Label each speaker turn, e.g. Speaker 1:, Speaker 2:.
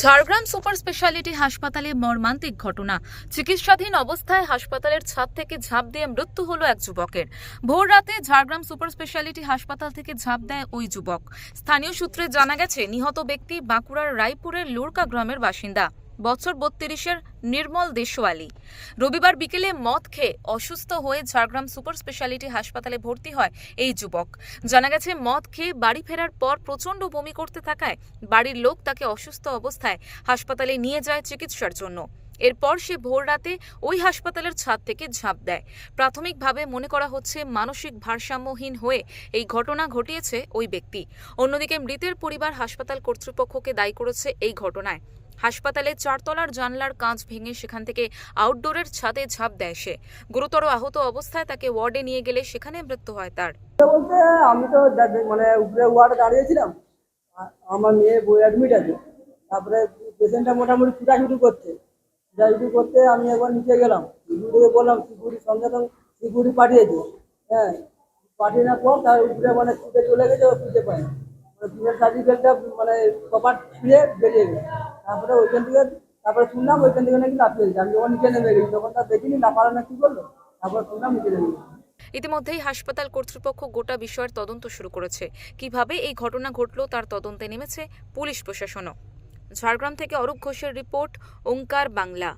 Speaker 1: Jhargram super speciality হাসপাতালে মর্মান্তিক ঘটনা। চিকিৎসাধীন অবস্থায় হাসপাতালের ছাদ থেকে ঝাঁপ দিয়ে মৃত্যু হল এক যুবকের। ভোর রাতে ঝাড়গ্রাম সুপার স্পেশালিটি হাসপাতাল থেকে ঝাঁপ দেয় ওই যুবক। স্থানীয় সূত্রে জানা গেছে, নিহত ব্যক্তি বাঁকুড়ার রায়পুরের লুরকা গ্রামের বাসিন্দা। বছর বত্রিশের নির্মল দেশওয়ালি। রবিবার বিকেলে মদ খেয়ে অসুস্থ হয়ে ঝাড়গ্রাম সুপার স্পেশালিটি হাসপাতালে ভর্তি হয় এই যুবক। জানা গেছে, মদ খেয়ে বাড়ি ফেরার পর প্রচণ্ড বমি করতে থাকায় বাড়ির লোক তাকে অসুস্থ অবস্থায় হাসপাতালে নিয়ে যায় চিকিৎসার জন্য। এরপর সে ভোর রাতে ওই হাসপাতালের ছাদ থেকে ঝাঁপ দেয়। প্রাথমিকভাবে মনে করা হচ্ছে, মানসিক ভারসাম্যহীন হয়ে এই ঘটনা ঘটিয়েছে ওই ব্যক্তি। অন্যদিকে মৃতের পরিবার হাসপাতাল কর্তৃপক্ষকে দায়ী করেছে এই ঘটনায়। হাসপাতালের চারতলার জানলার কাঁচ ভেঙে সেখান থেকে আউটডোরের ছাদে ঝাঁপ দেয় সে। গুরুতর আহত অবস্থায় তাকে ওয়ার্ডে নিয়ে গেলে সেখানে মৃত্যু হয় তার।
Speaker 2: বলতে আমি তো মানে উপরে ওয়ার্ডে দাঁড়িয়েছিলাম আমার মেয়ে বই অ্যাডমিট আছে, তারপরে পেশেন্টটা মোটামুটি ছুটাছুটি করছে। ছুটাছুটি করতে আমি একবার নিচে গেলাম সিকিউরিটিকে বললাম, সিকিউরিটি সঙ্গে সঙ্গে সিকিউরিটি পাঠিয়েছে। হ্যাঁ পাঠিয়ে নেওয়ার পর তার উপরে মানে ছুটে চলে গেছে, ও খুঁজে পায় মানে ফিমেল সার্টিফিকেটটা মানে কপার ছুঁয়ে বেরিয়ে গেছে। তারপরে ওইখান থেকে, তারপরে শুনলাম ওইখান থেকে নাকি লাফিয়ে গেছে আমি যখন নিচে নেমে গেছি, তখন তার দেখিনি লাফানো না, কি করল? তারপর শুনলাম নিচে নেমে
Speaker 1: ইতিমধ্যেই হাসপাতাল কর্তৃপক্ষ গোটা বিষয়ের তদন্ত শুরু করেছে। কীভাবে এই ঘটনা ঘটল তার তদন্তে নেমেছে পুলিশ প্রশাসনও। ঝাড়গ্রাম থেকে অরূপ ঘোষের রিপোর্ট, ওঙ্কার বাংলা।